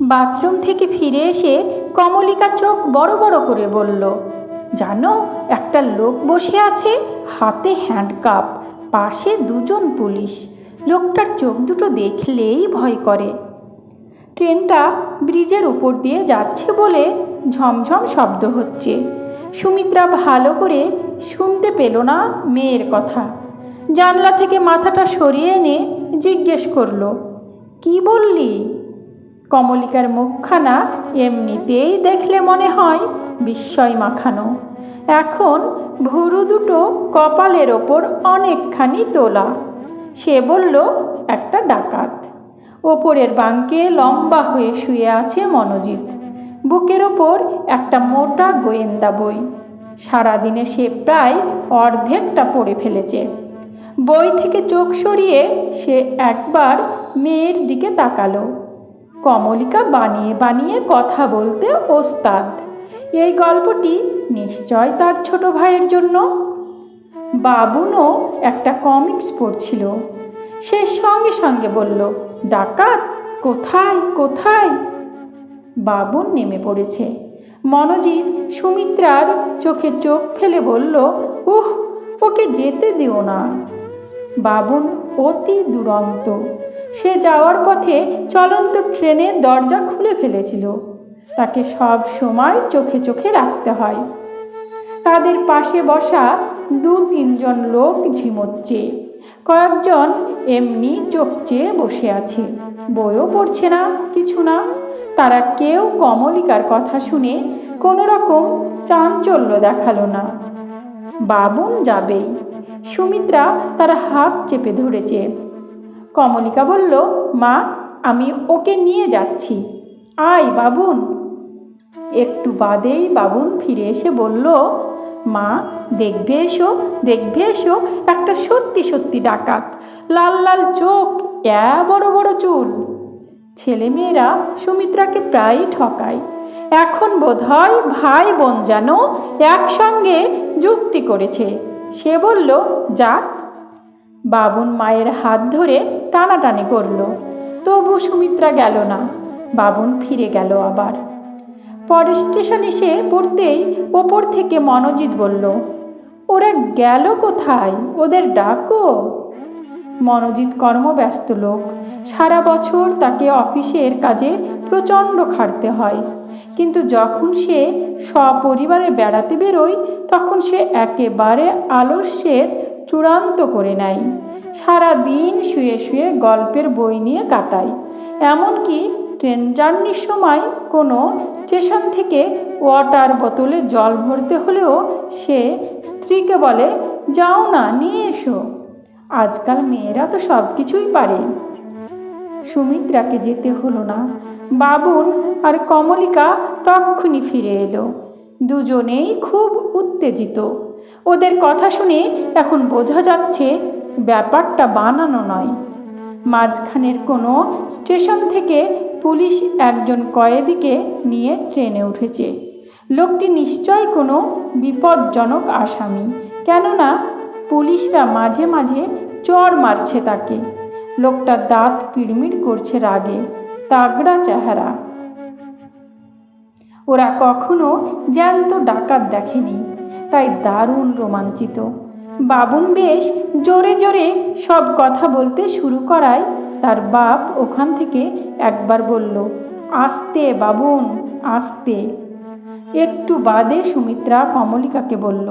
Bathroom থেকে ফিরে এসে কমলিকা চোখ বড় বড় করে বলল, জানো, একটা লোক বসে আছে হাতে হ্যান্ডকাপ, পাশে দুজন পুলিশ। লোকটার চোখ দুটো দেখলেই ভয় করে। ট্রেনটা ব্রিজের উপর দিয়ে যাচ্ছে বলে ঝমঝম শব্দ হচ্ছে। সুমিত্রা ভালো করে শুনতে পেল না মেয়ের কথা। জানলা থেকে মাথাটা সরিয়ে এনে জিজ্ঞেস করল, কি বললি? কমলিকার মুখখানা এমনিতেই দেখলে মনে হয় বিস্ময় মাখানো। এখন ভুরু দুটো কপালের ওপর অনেকখানি তোলা। সে বলল, একটা ডাকাত। ওপরের বাঙ্কে লম্বা হয়ে শুয়ে আছে মনোজিৎ। বুকের ওপর একটা মোটা গোয়েন্দা বই। সারাদিনে সে প্রায় অর্ধেকটা পড়ে ফেলেছে। বই থেকে চোখ সরিয়ে সে একবার মেয়ের দিকে তাকালো। কমলিকা বানিয়ে বানিয়ে কথা বলতে ওস্তাদ। এই গল্পটি নিশ্চয় তার ছোট ভাইয়ের জন্য? বাবুনও একটা কমিক্স পড়ছিল। সে সঙ্গে সঙ্গে বলল, ডাকাত, কোথায় কোথায়? বাবুন নেমে পড়েছে। মনোজিৎ সুমিত্রার চোখে চোখ ফেলে বলল, উহ, ওকে যেতে দিও না। বাবুন অতি দুরন্ত সে যাওয়ার পথে চলন্ত ট্রেনের দরজা খুলে ফেলেছিল। তাকে সব সময় চোখে চোখে রাখতে হয়। তাদের পাশে বসা দু তিনজন লোক ঝিমোচ্ছে। কয়েকজন এমনি চোখ চেয়ে বসে আছে। বইও পড়ছে না, কিছু না। তারা কেউ কমলিকার কথা শুনে কোনো রকম চাঞ্চল্য দেখাল না। বাবুন যাবেই। সুমিত্রা তার হাত চেপে ধরেছে। কমলিকা বলল, মা, আমি ওকে নিয়ে যাচ্ছি। আয়, বাবুন। একটু বাদেই বাবুন ফিরে এসে বলল, মা, দেখবে এসো দেখবে এসো, একটা সত্যি সত্যি ডাকাত। লাল লাল চোখ এ বড় বড় চুল। ছেলেমেয়েরা সুমিত্রাকে প্রায়ই ঠকায়। এখন বোধহয় ভাই বোন যেন একসঙ্গে যুক্তি করেছে। সে বলল, যা বাবুন মায়ের হাত ধরে টানাটানি করল। তবু সুমিত্রা গেল না। বাবুন ফিরে গেল আবার। পরে স্টেশন এসে পড়তেই ওপর থেকে মনোজিৎ বলল, ওরা গেল কোথায়? ওদের ডাকো। মনোজিৎ কর্মব্যস্ত লোক। সারা বছর তাকে অফিসের কাজে প্রচণ্ড খাটতে হয়। কিন্তু যখন সে সপরিবারে বেড়াতে বেরোয়, তখন সে একেবারে আলস্যের চূড়ান্ত করে নেয়। সারা দিন শুয়ে শুয়ে গল্পের বই নিয়ে কাটায়। এমনকি ট্রেন জার্নির সময় কোনো স্টেশন থেকে ওয়াটার বোতলে জল ভরতে হলেও সে স্ত্রীকে বলে, যাও না, নিয়ে এসো। আজকাল মেয়েরা তো সব কিছুই পারে। সুমিত্রাকে যেতে হলো না। বাবুন আর কমলিকা তক্ষুনি ফিরে এলো। দুজনেই খুব উত্তেজিত। ওদের কথা শুনে এখন বোঝা যাচ্ছে ব্যাপারটা বানানো নয়। মাঝখানের কোনো স্টেশন থেকে পুলিশ একজন কয়েদিকে নিয়ে ট্রেনে উঠেছে। লোকটি নিশ্চয় কোনো বিপজ্জনক আসামি, কেননা পুলিশরা মাঝে মাঝে চর মারছে তাকে। লোকটার দাঁত কিড়মিড় করছে রাগে, তাগড়া চেহারা। ওরা কখনো জ্যান্ত ডাকাত দেখেনি। তাই দারুণ রোমাঞ্চিত। বাবুন বেশ জোরে জোরে সব কথা বলতে শুরু করায়, তার বাপ ওখান থেকে একবার বলল, আস্তে বাবুন, আস্তে। একটু বাদে সুমিত্রা কমলিকাকে বলল,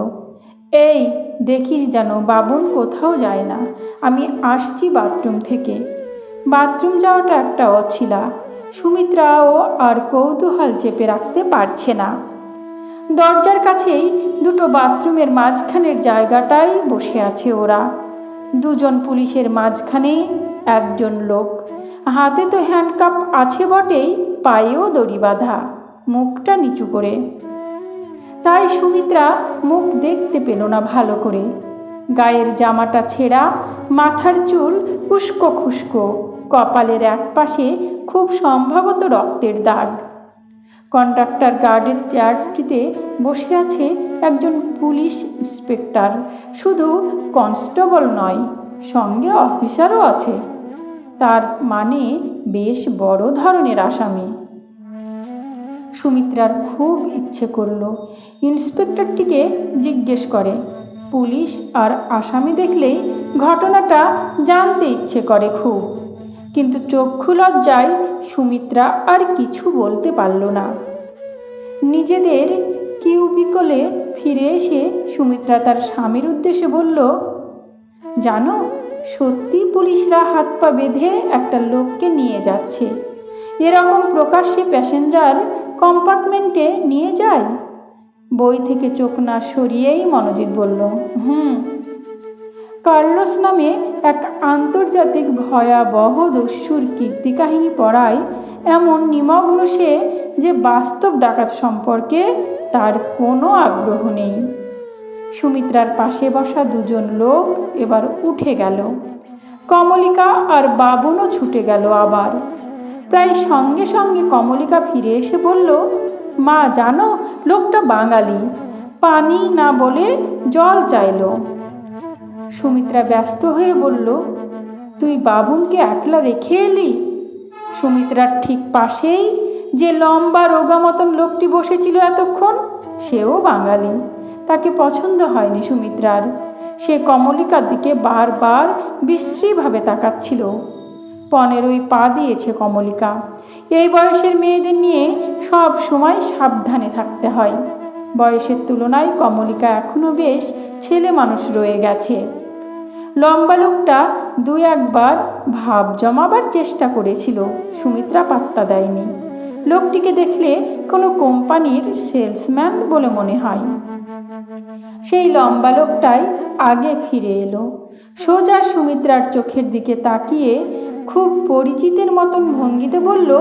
এই, দেখিস যেন বাবুন কোথাও যায় না, আমি আসছি বাথরুম থেকে। বাথরুম যাওয়াটা একটা অছিলা, সুমিত্রাও আর কৌতূহল চেপে রাখতে পারছে না। দরজার কাছেই দুটো বাথরুমের মাঝখানের জায়গাটায় বসে আছে ওরা। দুজন পুলিশের মাঝখানে একজন লোক। হাতে তো হ্যান্ডকাপ আছে বটেই, পায়েও দড়ি বাঁধা, মুখটা নিচু করে। তাই সুমিত্রা মুখ দেখতে পেল না ভালো করে। গায়ের জামাটা ছেঁড়া, মাথার চুল উস্কো খুস্কো, কপালের এক পাশে খুব সম্ভবত রক্তের দাগ। কন্ডাক্টর গার্ডের চেয়ারটিতে বসে আছে একজন পুলিশ ইন্সপেক্টর। শুধু কনস্টেবল নয়, সঙ্গে অফিসারও আছে। তার মানে বেশ বড় ধরনের আসামি। সুমিত্রার খুব ইচ্ছে করল। ইন্সপেক্টরটিকে জিজ্ঞেস করে, পুলিশ আর আসামি দেখলেই ঘটনাটা জানতে ইচ্ছে করে খুব। কিন্তু চক্ষু লজ্জায় সুমিত্রা আর কিছু বলতে পারল না। নিজেদের কিউবিকলে ফিরে এসে সুমিত্রা তার স্বামীর উদ্দেশ্যে বলল, জানো, সত্যি পুলিশরা হাত পা বেঁধে একটা লোককে নিয়ে যাচ্ছে। এরকম প্রকাশ্যে প্যাসেঞ্জার কম্পার্টমেন্টে নিয়ে যায়? বই থেকে চোখ না সরিয়েই মনোজিৎ বলল, হুম। কার্লোস নামে এক আন্তর্জাতিক ভয়াবহ দস্যুর কীর্তি কাহিনী পড়ায় এমন নিমগ্ন সে যে বাস্তব ডাকাত সম্পর্কে তার কোনো আগ্রহ নেই। সুমিত্রার পাশে বসা দুজন লোক এবার উঠে গেল। কমলিকা আর বাবুনও ছুটে গেল আবার। প্রায় সঙ্গে সঙ্গে কমলিকা ফিরে এসে বলল, মা, জানো, লোকটা বাঙালি। পানি না বলে জল চাইলো। সুমিত্রা ব্যস্ত হয়ে বলল, তুই বাবুনকে একলা রেখে এলি? সুমিত্রার ঠিক পাশেই যে লম্বা রোগা মতন লোকটি বসেছিল এতক্ষণ, সেও বাঙালি। তাকে পছন্দ হয়নি সুমিত্রার। সে কমলিকার দিকে বারবার বিশ্রীভাবে তাকাচ্ছিল। পনেরোই পা দিয়েছে কমলিকা। এই বয়সের মেয়েদের নিয়ে সব সময় সাবধানে থাকতে হয়। বয়সের তুলনায় কমলিকা এখনও বেশ ছেলে মানুষ রয়ে গেছে। লম্বা লোকটা দু একবার ভাব জমাবার চেষ্টা করেছিল, সুমিত্রা পাত্তা দেয়নি। লোকটিকে দেখলে কোনো কোম্পানির সেলসম্যান বলে মনে হয়। সেই লম্বা লোকটাই আগে ফিরে এলো। সোজা সুমিত্রার চোখের দিকে তাকিয়ে খুব পরিচিতের মতন ভঙ্গিতে বলল,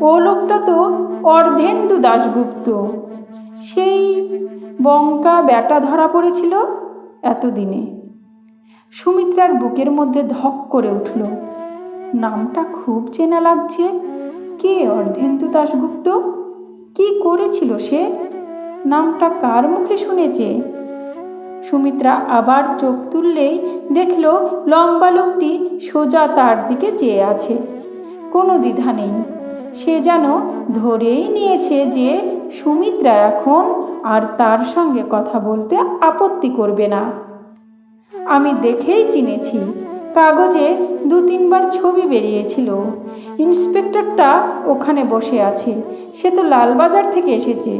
ও লোকটা তো অর্ধেন্দু দাশগুপ্ত। সেই বঙ্কা ব্যাটা ধরা পড়েছিল এতদিনে। সুমিত্রার বুকের মধ্যে ধক করে উঠল। নামটা খুব চেনা লাগছে। কে অর্ধেন্দু দাশগুপ্ত? কি করেছিল সে? নামটা কার মুখে শুনেছে? সুমিত্রা আবার চোখ তুললেই দেখল লম্বা লোকটি সোজা তার দিকে চেয়ে আছে। কোনো দ্বিধা নেই। সে যেন ধরেই নিয়েছে যে সুমিত্রা এখন আর তার সঙ্গে কথা বলতে আপত্তি করবে না। আমি দেখেই চিনেছি, কাগজে দু তিনবার ছবি বেরিয়েছিল। ইন্সপেক্টরটা ওখানে বসে আছে, সে তো লালবাজার থেকে এসেছে,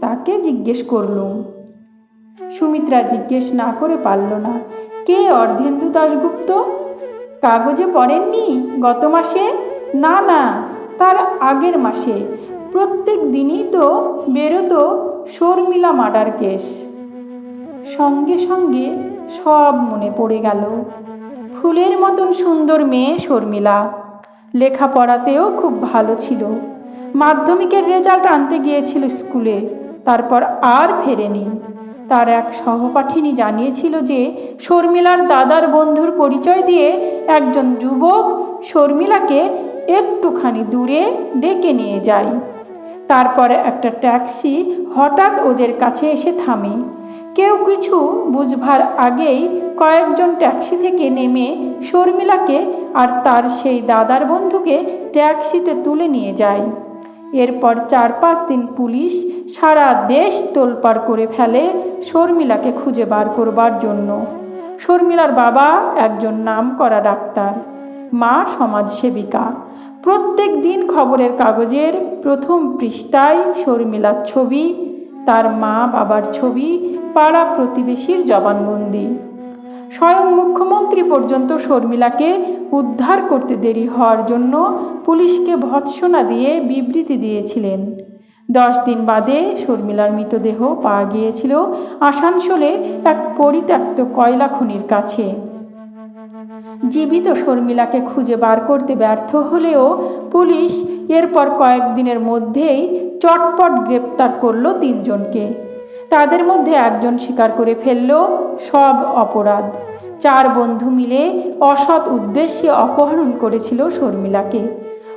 তাকে জিজ্ঞেস করলুম। সুমিত্রা জিজ্ঞেস না করে পারল না, কে অর্ধেন্দু দাশগুপ্ত? কাগজে পড়েননি গত মাসে? না না, তার আগের মাসে প্রত্যেক দিনই তো বেরোতো শর্মিলা মার্ডার কেস। সঙ্গে সঙ্গে সব মনে পড়ে গেল। ফুলের মতন সুন্দর মেয়ে শর্মিলা। লেখাপড়াতেও খুব ভালো ছিল। মাধ্যমিকের রেজাল্ট আনতে গিয়েছিল স্কুলে, তারপর আর ফেরেনি। তার এক সহপাঠিনী জানিয়েছিল যে, শর্মিলার দাদার বন্ধুর পরিচয় দিয়ে একজন যুবক শর্মিলাকে একটুখানি দূরে ডেকে নিয়ে যায়। তারপরে একটা ট্যাক্সি হঠাৎ ওদের কাছে এসে থামে। কেউ কিছু বুঝবার আগেই কয়েকজন ট্যাক্সি থেকে নেমে শর্মিলাকে আর তার সেই দাদার বন্ধুকে ট্যাক্সিতে তুলে নিয়ে যায়। এরপর চার পাঁচ দিন পুলিশ সারা দেশ তোলপাড় করে ফেলে শর্মিলাকে খুঁজে বার করবার জন্য। শর্মিলার বাবা একজন নাম করা ডাক্তার। মা সমাজসেবিকা। প্রত্যেক দিন খবরের কাগজের প্রথম পৃষ্ঠায় শর্মিলার ছবি, তার মা বাবার ছবি, পাড়া প্রতিবেশীর জবানবন্দি। স্বয়ং মুখ্যমন্ত্রী পর্যন্ত শর্মিলাকে উদ্ধার করতে দেরি হওয়ার জন্য পুলিশকে ভৎসনা দিয়ে বিবৃতি দিয়েছিলেন। দশ দিন বাদে শর্মিলার মৃতদেহ পাওয়া গিয়েছিল আসানসোলে এক পরিত্যক্ত কয়লা খনির কাছে। জীবিত শর্মিলাকে খুঁজে বার করতে ব্যর্থ হলেও পুলিশ এরপর কয়েকদিনের মধ্যেই চটপট গ্রেপ্তার করল তিনজনকে। তাদের মধ্যে একজন স্বীকার করে ফেলল, সব অপরাধ। চার বন্ধু মিলে অসৎ উদ্দেশ্যে অপহরণ করেছিল শর্মিলাকে।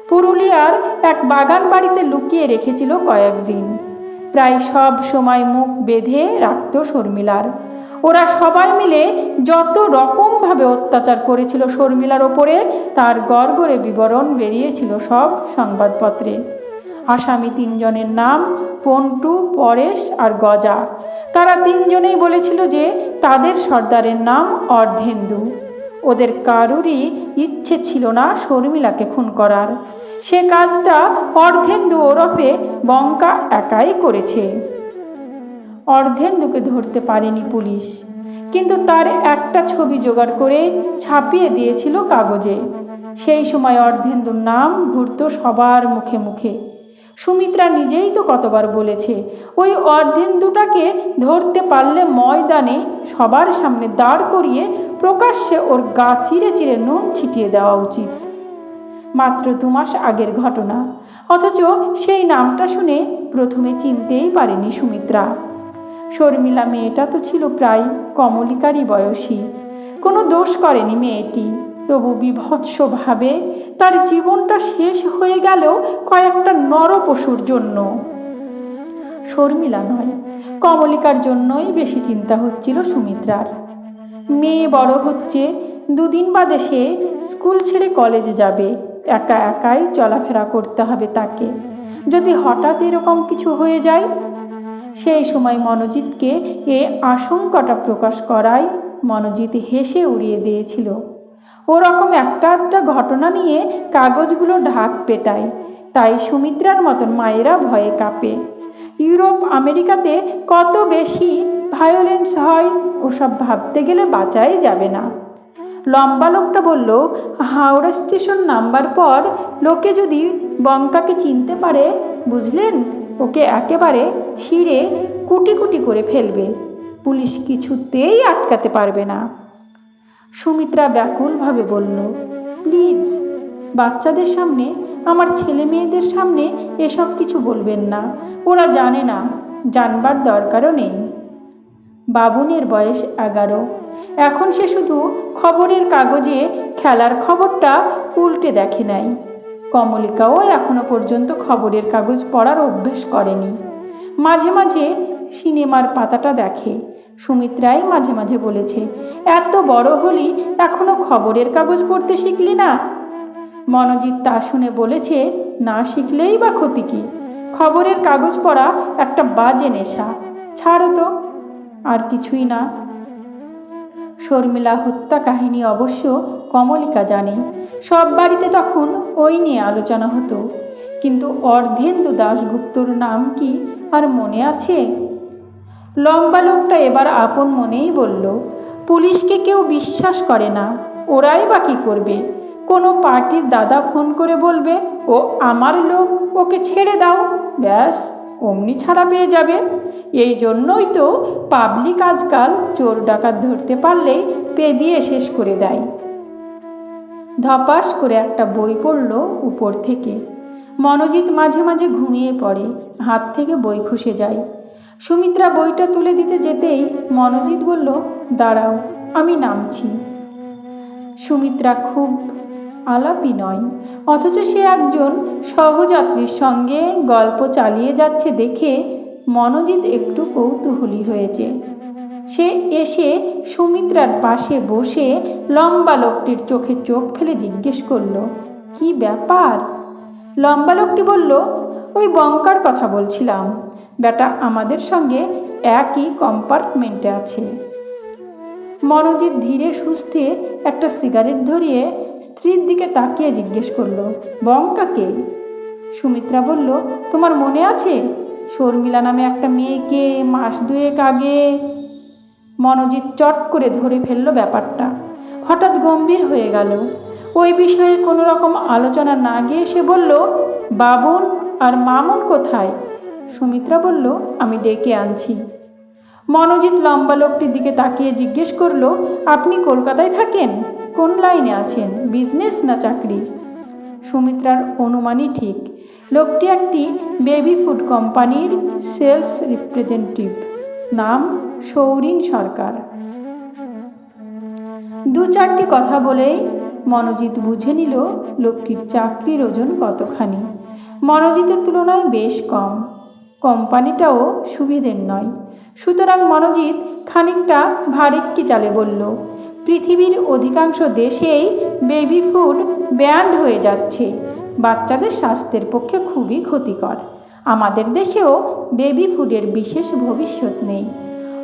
পুরুলিয়ার এক বাগান বাড়িতে লুকিয়ে রেখেছিল কয়েকদিন। প্রায় সব সময় মুখ বেঁধে রাখত শর্মিলার। ওরা সবাই মিলে যত রকমভাবে অত্যাচার করেছিল শর্মিলার ওপরে, তার গড়গড়ে বিবরণ বেরিয়েছিল সব সংবাদপত্রে। আসামি তিনজনের নাম পন্টু, পরেশ আর গজা। তারা তিনজনেই বলেছিল যে তাদের সর্দারের নাম অর্ধেন্দু। ওদের কারুরই ইচ্ছে ছিল না শর্মিলাকে খুন করার। সে কাজটা অর্ধেন্দু ওরফে বঙ্কা একাই করেছে। অর্ধেন্দুকে ধরতে পারেনি পুলিশ, কিন্তু তার একটা ছবি জোগাড় করে ছাপিয়ে দিয়েছিল কাগজে। সেই সময় অর্ধেন্দুর নাম ঘুরত সবার মুখে মুখে। সুমিত্রা নিজেই তো কতবার বলেছে, ওই অর্ধেন্দুটাকে ধরতে পারলে ময়দানে সবার সামনে দাঁড় করিয়ে প্রকাশ্যে ওর গা চিরে চিরে নুন ছিটিয়ে দেওয়া উচিত। মাত্র দু মাস আগের ঘটনা, অথচ সেই নামটা শুনে প্রথমে চিনতেই পারেনি সুমিত্রা। শর্মিলা মেয়েটা তো ছিল প্রায় কমলিকারই বয়সী, কোনো দোষ করেনি মেয়েটি। তবু বিভৎসভাবে তার জীবনটা শেষ হয়ে গেল কয়েকটা নরপশুর জন্য। শর্মিলা নয়, কমলিকার জন্যই বেশি চিন্তা হচ্ছিল সুমিত্রার। মেয়ে বড় হচ্ছে, দুদিন বাদে সে স্কুল ছেড়ে কলেজে যাবে, একা একাই চলাফেরা করতে হবে তাকে। যদি হঠাৎ এরকম কিছু হয়ে যায়? সেই সময় মনোজিৎকে এ আশঙ্কাটা প্রকাশ করায় মনোজিৎ হেসে উড়িয়ে দিয়েছিল। ওরকম একটা একটা ঘটনা নিয়ে কাগজগুলো ঢাক পেটায়। তাই সুমিত্রার মতন মায়েরা ভয়ে কাঁপে। ইউরোপ, আমেরিকাতে কত বেশি ভায়োলেন্স হয়, ওসব ভাবতে গেলে বাঁচাই যাবে না। লম্বা লোকটা বলল, হাওড়া স্টেশন নাম্বার পর লোকে যদি বঙ্কাকে চিনতে পারে, বুঝলেন? ওকে একেবারে ছিঁড়ে কুটি কুটি করে ফেলবে। পুলিশ কিছুতেই আটকাতে পারবে না। সুমিত্রা ব্যাকুলভাবে বলল, প্লিজ, বাচ্চাদের সামনে, আমার ছেলে মেয়েদের সামনে এসব কিছু বলবেন না। ওরা জানে না, জানবার দরকারও নেই। বাবুনের বয়স এগারো। এখন সে শুধু খবরের কাগজে খেলার খবরটা উল্টে দেখে নাই। কমলিকাও এখনও পর্যন্ত খবরের কাগজ পড়ার অভ্যেস করেনি। মাঝে মাঝে সিনেমার পাতাটা দেখে। সুমিত্রাই মাঝে মাঝে বলেছে, এত বড় হলি, এখনও খবরের কাগজ পড়তে শিখলি না? মনোজিৎ তা শুনে বলেছে, না শিখলেই বা ক্ষতি কী? খবরের কাগজ পড়া একটা বাজে নেশা। ছাড়ো তো, আর কিছুই না। শর্মিলা হত্যা কাহিনী অবশ্য কমলিকা জানে, সব বাড়িতে তখন ওই নিয়ে আলোচনা হতো। কিন্তু অর্ধেন্দু দাশগুপ্তর নাম কি আর মনে আছে? লম্বা লোকটা এবার আপন মনেই বলল, পুলিশকে কেউ বিশ্বাস করে না। ওরাই বা কী করবে? কোনো পার্টির দাদা ফোন করে বলবে, ও আমার লোক, ওকে ছেড়ে দাও। ব্যাস, অমনি ছাড়া পেয়ে যাবে। এই জন্যই তো পাবলিক আজকাল চোর ডাকাত ধরতে পারলেই পেদিয়ে শেষ করে দেয়। ধপাস করে একটা বই পড়ল উপর থেকে। মনোজিৎ মাঝে মাঝে ঘুমিয়ে পড়ে, হাত থেকে বই খসে যায়। সুমিত্রা বইটা তুলে দিতে যেতেই মনোজিৎ বলল, দাঁড়াও, আমি নামছি। সুমিত্রা খুব আলাপি নয়, অথচ সে একজন সহযাত্রীর সঙ্গে গল্প চালিয়ে যাচ্ছে দেখে মনোজিৎ একটু কৌতূহলী হয়েছে। সে এসে সুমিত্রার পাশে বসে লম্বা লোকটির চোখে চোখ ফেলে জিজ্ঞেস করল, কি ব্যাপার? লম্বা লোকটি বলল, ওই বঙ্কার কথা বলছিলাম। বেটা আমাদের সঙ্গে একই কম্পার্টমেন্টে আছে। মনোজিৎ ধীরে সুস্থে একটা সিগারেট ধরিয়ে স্ত্রীর দিকে তাকিয়ে জিজ্ঞেস করল বঙ্কাকে সুমিত্রা বলল, তোমার মনে আছে? শর্মিলা নামে একটা মেয়েকে মাস দুয়েক আগে? মনোজিৎ চট করে ধরে ফেলল ব্যাপারটা। হঠাৎ গম্ভীর হয়ে গেল। ওই বিষয়ে কোনো রকম আলোচনা না গিয়ে সে বলল, বাবুন আর মামুন কোথায়? সুমিত্রা বলল, আমি ডেকে আনছি। মনোজিৎ লম্বা লোকটির দিকে তাকিয়ে জিজ্ঞেস করল, আপনি কলকাতায় থাকেন? কোন লাইনে আছেন? বিজনেস না চাকরি? সুমিত্রার অনুমানই ঠিক। লোকটি একটি বেবি ফুড কোম্পানির সেলস রিপ্রেজেন্টেটিভ। নাম সৌরিন সরকার। দু চারটি কথা বলেই মনোজিৎ বুঝে নিল, লোকটির চাকরির ওজন কতখানি। মনোজিতের তুলনায় বেশ কম। কোম্পানিটাও সুবিধের নয়। সুতরাং মনোজিৎ খানিকটা ভারিক্কি চালে বলল, পৃথিবীর অধিকাংশ দেশেই বেবি ফুড ব্যান্ড হয়ে যাচ্ছে। বাচ্চাদের স্বাস্থ্যের পক্ষে খুবই ক্ষতিকর। আমাদের দেশেও বেবি ফুডের বিশেষ ভবিষ্যৎ নেই।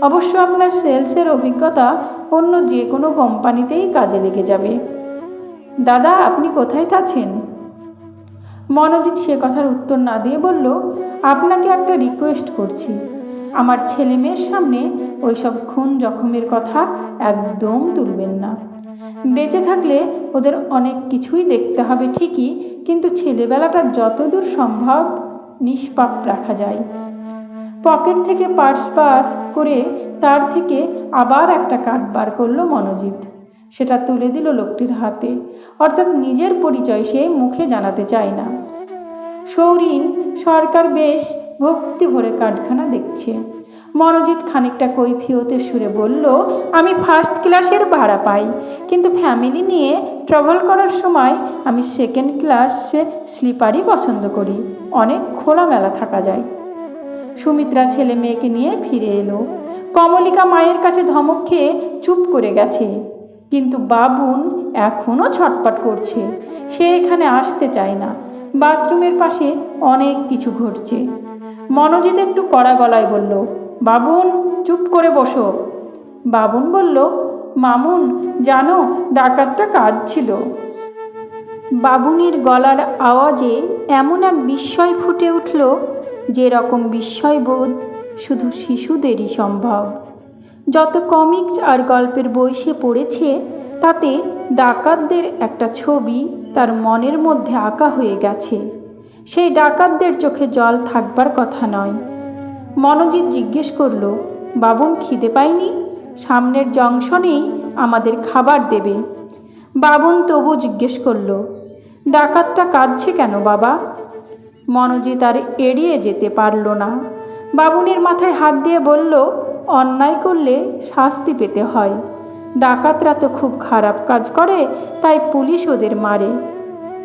অবশ্য আপনার সেলসের অভিজ্ঞতা অন্য যে কোনো কোম্পানিতেই কাজে লেগে যাবে। দাদা, আপনি কোথায় আছেন? মনোজিৎ সে কথার উত্তর না দিয়ে বলল, আপনাকে একটা রিকোয়েস্ট করছি। আমার ছেলে মেয়ের সামনে ওইসব খুন জখমের কথা একদম তুলবেন না। বেঁচে থাকলে ওদের অনেক কিছুই দেখতে হবে ঠিকই, কিন্তু ছেলেবেলাটা যতদূর সম্ভব নিষ্পাপ রাখা যায়। পকেট থেকে পার্স বার করে তার থেকে আবার একটা কাঠ বার করল মনোজিৎ। সেটা তুলে দিল লোকটির হাতে। অর্থাৎ নিজের পরিচয় সে মুখে জানাতে চায় না। সৌরিন সরকার বেশ ভক্তি ভরে কার্ডখানা দেখছে। মনোজিৎ খানিকটা কৈফিয়তের সুরে বলল, আমি ফার্স্ট ক্লাসের ভাড়া পাই, কিন্তু ফ্যামিলি নিয়ে ট্রাভেল করার সময় আমি সেকেন্ড ক্লাসে স্লিপারই পছন্দ করি। অনেক খোলামেলা থাকা যায়। সুমিত্রা ছেলে মেয়েকে নিয়ে ফিরে এলো। কমলিকা মায়ের কাছে ধমক খেয়ে চুপ করে গেছে। কিন্তু বাবুন এখনও ছটপট করছে। সে এখানে আসতে চায় না। বাথরুমের পাশে অনেক কিছু ঘটছে। মনোজিৎ একটু কড়া গলায় বলল, বাবুন, চুপ করে বসো। বাবুন বলল, মামুন, জানো, ডাকাতটা কাজ ছিল বাবুনির গলার আওয়াজে এমন এক বিস্ময় ফুটে উঠল যে রকম বিস্ময়বোধ শুধু শিশুদেরই সম্ভব। যত কমিক্স আর গল্পের বই সে পড়েছে, তাতে ডাকাতদের একটা ছবি তার মনের মধ্যে আঁকা হয়ে গেছে। সেই ডাকাতদের চোখে জল থাকবার কথা নয়। মনোজিৎ জিজ্ঞেস করল, বাবুন, খিদে পায়নি সামনের জংশনেই আমাদের খাবার দেবে। বাবুন তবু জিজ্ঞেস করল, ডাকাতটা কাঁদছে কেন বাবা? মনোজিৎ আর এড়িয়ে যেতে পারল না। বাবুনের মাথায় হাত দিয়ে বলল অন্যায় করলে শাস্তি পেতে হয়। ডাকাতরা তো খুব খারাপ কাজ করে, তাই পুলিশ ওদের মারে।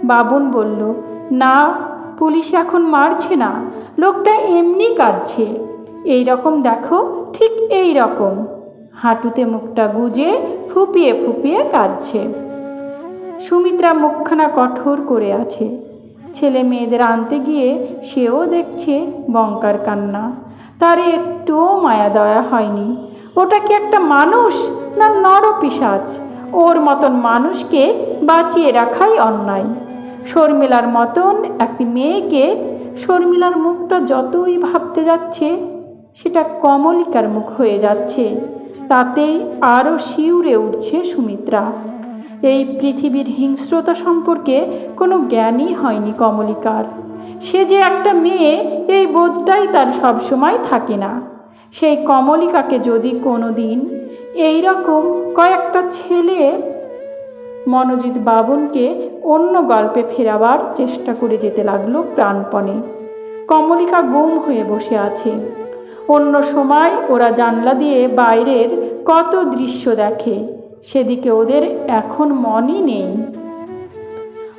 বাবুন বলল, না, পুলিশ এখন মারছে না, লোকটা এমনি কাঁদছে। এই রকম দেখো, ঠিক এই রকম। হাঁটুতে মুখটা গুজে ফুপিয়ে ফুপিয়ে কাঁদছে। সুমিত্রা মুখখানা কঠোর করে আছে। ছেলে মেয়েদের আনতে গিয়ে সেও দেখছে বঙ্কার কান্না। তার একটুও মায়া দয়া হয়নি। ওটা কি একটা মানুষ না নরপিসাচ ওর মতন মানুষকে বাঁচিয়ে রাখাই অন্যায়। শর্মিলার মতন একটি মেয়েকে শর্মিলার মুখটা যতই ভাবতে যাচ্ছে, সেটা কমলিকার মুখ হয়ে যাচ্ছে। তাতেই আরও শিউরে উঠছে সুমিত্রা। এই পৃথিবীর হিংস্রতা সম্পর্কে কোনো জ্ঞানই হয়নি কমলিকার। সে যে একটা মেয়ে, এই বোধটাই তার সবসময় থাকে না। সেই কমলিকাকে যদি কোনো দিন এইরকম কয়েকটা ছেলে মনোজিৎ বাবনকে অন্য গল্পে ফেরাবার চেষ্টা করে যেতে লাগল প্রাণপণে। কমলিকা গুম হয়ে বসে আছে। অন্য সময় ওরা জানলা দিয়ে বাইরের কত দৃশ্য দেখে। সেদিকে ওদের এখন মনই নেই।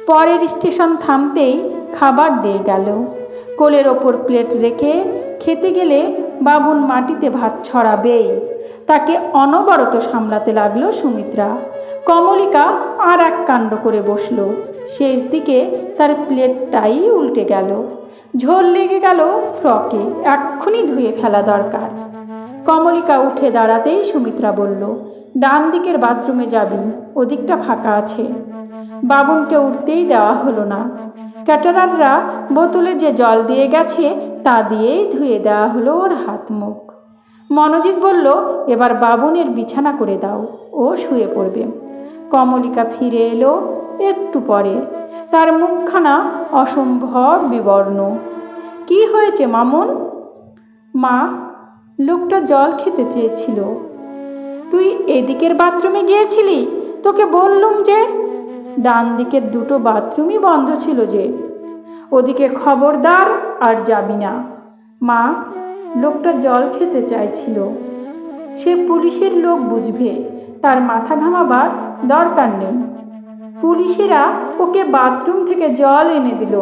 পরের স্টেশন থামতেই খাবার দিয়ে গেল। কোলের ওপর প্লেট রেখে খেতে গেলে বাবুন মাটিতে ভাত ছড়াবেই। তাকে অনবরত সামলাতে লাগল সুমিত্রা। কমলিকা আর এক কাণ্ড করে বসল। শেষ দিকে তার প্লেটটাই উল্টে গেল। ঝোল লেগে গেল ফ্রকে, এক্ষুনি ধুয়ে ফেলা দরকার। কমলিকা উঠে দাঁড়াতেই সুমিত্রা বলল ডান দিকের বাথরুমে যাবি, ওদিকটা ফাঁকা আছে। বাবুনকে উঠতেই দেওয়া হলো না। ক্যাটারাররা বোতলে যে জল দিয়ে গেছে, তা দিয়েই ধুয়ে দেওয়া হলো ওর হাত মুখ। মনোজিৎ বলল, এবার বাবুনের বিছানা করে দাও, ও শুয়ে পড়বে। কমলিকা ফিরে এলো একটু পরে। তার মুখখানা অসম্ভব বিবর্ণ। কি হয়েছে মামুন? মা, লোকটা জল খেতে চেয়েছিল। তুই এদিকের বাথরুমে গিয়েছিলি? তোকে বললুম যে ডান দিকের দুটো বাথরুমই বন্ধ ছিল যে। ওদিকে খবরদার আর যাবি না। মা, লোকটা জল খেতে চাইছিল। সে পুলিশের লোক বুঝবে, তার মাথা ঘামাবার দরকার নেই। পুলিশেরা ওকে বাথরুম থেকে জল এনে দিল।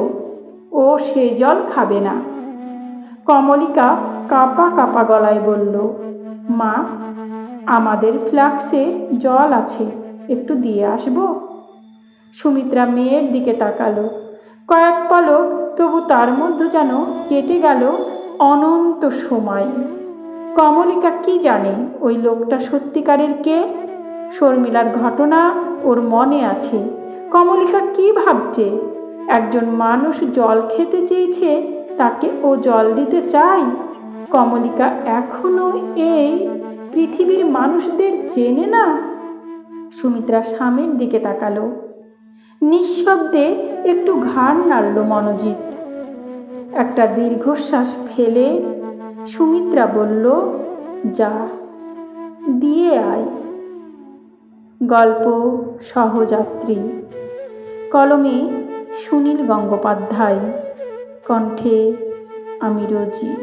ও সেই জল খাবে না। কমলিকা কাপা কাপা গলায় বলল, মা আমাদের জল আছে, একটু দিয়ে আসব? সুমিত্রা মেয়ের দিকে তাকালো। কয়েক পলক তবু তার মধ্যে যেন কেটে গেল অনন্ত সময়। কমলিকা কি জানে ওই লোকটা সত্যিকারের কে? শর্মিলার ঘটনা ওর মনে আছে। কমলিকা কি ভাবছে? একজন মানুষ জল খেতে চেয়েছে, তাকে ও জল দিতে চায়? কমলিকা এখনও এই পৃথিবীর মানুষদের চেনে না? সুমিত্রা স্বামীর দিকে তাকালো। নিঃশব্দে একটু ঘাড় নাড়ল মনোজিৎ। একটা দীর্ঘশ্বাস ফেলে সুমিত্রা বলল, যা, দিয়ে আয়। গল্প সহযাত্রী। কলমে সুনীল গঙ্গোপাধ্যায়। কণ্ঠে, আমি রোজি।